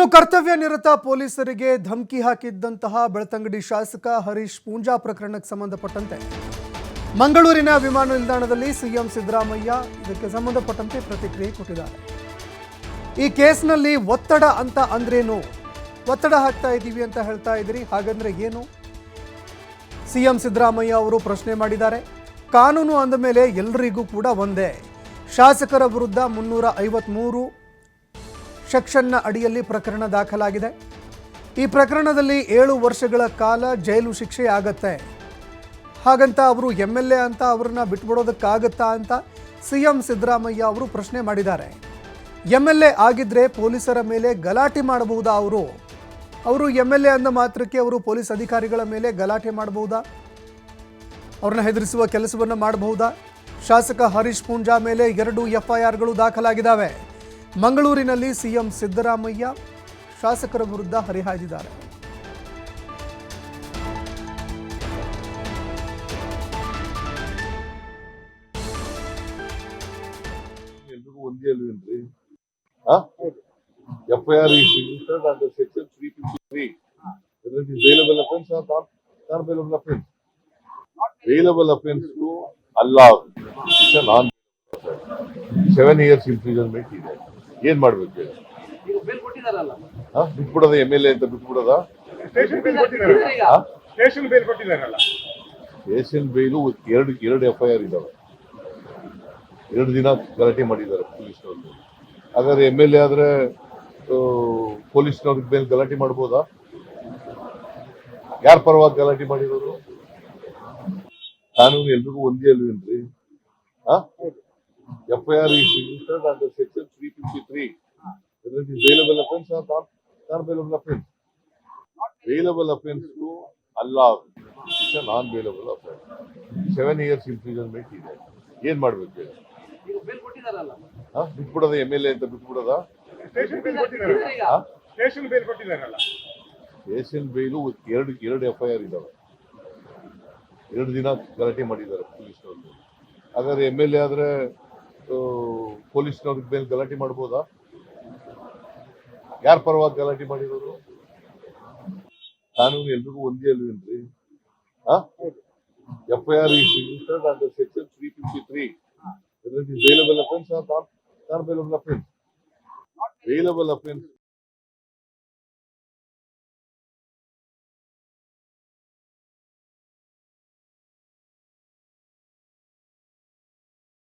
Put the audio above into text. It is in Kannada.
ಇನ್ನು ಕರ್ತವ್ಯ ನಿರತ ಪೊಲೀಸರಿಗೆ ಧಮಕಿ ಹಾಕಿದ್ದಂತಹ ಬೆಳ್ತಂಗಡಿ ಶಾಸಕ ಹರೀಶ್ ಪೂಂಜಾ ಪ್ರಕರಣಕ್ಕೆ ಸಂಬಂಧಪಟ್ಟಂತೆ. ಮಂಗಳೂರಿನ ವಿಮಾನ ನಿಲ್ದಾಣದಲ್ಲಿ ಸಿಎಂ ಸಿದ್ದರಾಮಯ್ಯ ಇದಕ್ಕೆ ಸಂಬಂಧಪಟ್ಟಂತೆ ಪ್ರತಿಕ್ರಿಯೆ ಕೊಟ್ಟಿದ್ದಾರೆ. ಈ ಕೇಸ್ನಲ್ಲಿ ಒತ್ತಡ ಅಂತ ಅಂದ್ರೇನು? ಒತ್ತಡ ಹಾಕ್ತಾ ಇದ್ದೀವಿ ಅಂತ ಹೇಳ್ತಾ ಇದ್ದೀರಿ, ಹಾಗಂದ್ರೆ ಏನು? ಸಿಎಂ ಸಿದ್ದರಾಮಯ್ಯ ಅವರು ಪ್ರಶ್ನೆ ಮಾಡಿದ್ದಾರೆ. ಕಾನೂನು ಅಂದ ಮೇಲೆ ಎಲ್ಲರಿಗೂ ಕೂಡ ಒಂದೇ. ಶಾಸಕರ ವಿರುದ್ಧ ಮುನ್ನೂರ ಐವತ್ಮೂರು ಸೆಕ್ಷನ್ನ ಅಡಿಯಲ್ಲಿ ಪ್ರಕರಣ ದಾಖಲಾಗಿದೆ. ಈ ಪ್ರಕರಣದಲ್ಲಿ ಏಳು ವರ್ಷಗಳ ಕಾಲ ಜೈಲು ಶಿಕ್ಷೆ ಆಗತ್ತೆ. ಹಾಗಂತ ಅವರು ಎಂ ಎಲ್ ಎ ಅಂತ ಅವ್ರನ್ನ ಬಿಟ್ಬಿಡೋದಕ್ಕಾಗತ್ತಾ ಅಂತ ಸಿ ಎಂ ಸಿದ್ದರಾಮಯ್ಯ ಅವರು ಪ್ರಶ್ನೆ ಮಾಡಿದ್ದಾರೆ. ಎಂ ಎಲ್ ಎ ಆಗಿದ್ರೆ ಪೊಲೀಸರ ಮೇಲೆ ಗಲಾಟೆ ಮಾಡಬಹುದಾ ಅವರು? ಅವರು ಎಂ ಎಲ್ ಎ ಅಂದ ಮಾತ್ರಕ್ಕೆ ಅವರು ಪೊಲೀಸ್ ಅಧಿಕಾರಿಗಳ ಮೇಲೆ ಗಲಾಟೆ ಮಾಡಬಹುದಾ? ಅವ್ರನ್ನ ಹೆದರಿಸುವ ಕೆಲಸವನ್ನು ಮಾಡಬಹುದಾ? ಶಾಸಕ ಹರೀಶ್ ಪೂಂಜಾ ಮೇಲೆ ಎರಡು ಎಫ್ಐಆರ್ಗಳು ದಾಖಲಾಗಿದ್ದಾವೆ. ಮಂಗಳೂರಿನಲ್ಲಿ ಸಿಎಂ ಸಿದ್ದರಾಮಯ್ಯ ಶಾಸಕರ ವಿರುದ್ಧ ಹರಿಹಾಯ್ದಿದ್ದಾರೆ. ಅಲ್ಲ ಸೆವೆನ್ ಅಲ್ಲವೇನ್ರಿ ಆ? ಎಫ್ಐಆರ್ ಸೆಕ್ಷನ್ ಇಯರ್ಸ್ ಇಂಪ್ರಿಸನ್ಮೆಂಟ್ ಇದೆ. ಏನ್ ಮಾಡ್ಬೇಕು? ಹೇಳಿ? ಹಾ? ಬಿಟ್ಬಿಡೋದ ಎಂ ಎಲ್ ಎ ಅಂತ ಬಿಟ್ಬಿಡೋದ? ಸ್ಟೇಷನ್ ಬೇಲ್ ಕೊಟ್ಟಿದ್ದಾರಲ್ಲ ಸ್ಟೇಷನ್ ಬೇಲ್ ಕೊಟ್ಟಿದ್ದಾರಲ್ಲ. ಬೈಲು ಎರಡು ಎರಡು ಎಫ್ ಐ ಆರ್ ಇದಾವೆ. ಎರಡು ದಿನ ಗಲಾಟೆ ಮಾಡಿದ್ದಾರೆ ಪೊಲೀಸ್ನವ್ರು. ಹಾಗಾದ್ರೆ ಎಂ ಎಲ್ ಎ ಆದ್ರೆ ಪೊಲೀಸ್ನವ್ರ ಮೇಲೆ ಗಲಾಟೆ ಮಾಡ್ಬೋದಾ? ಯಾರ ಪರವಾಗಿ ಗಲಾಟೆ ಮಾಡಿರೋರು ಕಾನೂನು ಎಲ್ರಿಗೂ ಒಂದೇ ಅಲ್ವೇನ್ರಿ? F R is registered under section three fifty three whether it is bailable offence or not, not bailable offence. Bailable offence to Allah, it's a non bailable offence. Seven years imprisonment ಇದೆ ಏನ್ ಮಾಡ್ಬೇಕು ಹೇಳಿ? ಹಾ? ಬಿಟ್ಬಿಡೋದ ಎಂ ಎಲ್ ಎ ಅಂತ ಬಿಟ್ಬಿಡೋದ? ಸ್ಟೇಷನ್ ಬೇಲ್ ಕೊಟ್ಟಿದ್ದಾರಲ್ಲ. ಸ್ಟೇಷನ್ ಬೇಲ್ ಎರಡು ಎರಡು ಎಫ್ ಐ ಆರ್ ಇದಾವೆ. ಎರಡು ದಿನ ಗಲಾಟೆ ಮಾಡಿದ್ದಾರೆ ಪೊಲೀಸ್ ಹಾಗಾದ್ರೆ ಎಂ ಎಲ್ ಎ ಆದ್ರೆ ಸೊ ಪೊಲೀಸ್ ಮೇಲೆ ಗಲಾಟೆ ಮಾಡಬಹುದ ಯಾರ್ ಪರವಾಗಿ ಗಲಾಟೆ ಮಾಡಿರೋದು? ನಾನು ಎಲ್ರಿಗೂ ಒಂದೇ ಅಲ್ವೇನ್ರಿ? ಎಫ್ ಐ ಆರ್ ಈ ಸೆಕ್ಚುಲ್ ತ್ರೀ ಟ್ವೆಂಟಿ ತ್ರೀ ವೆಲಬಲ್ ಅಪಾಯಿಂಟ್ಸ್ ಆರ್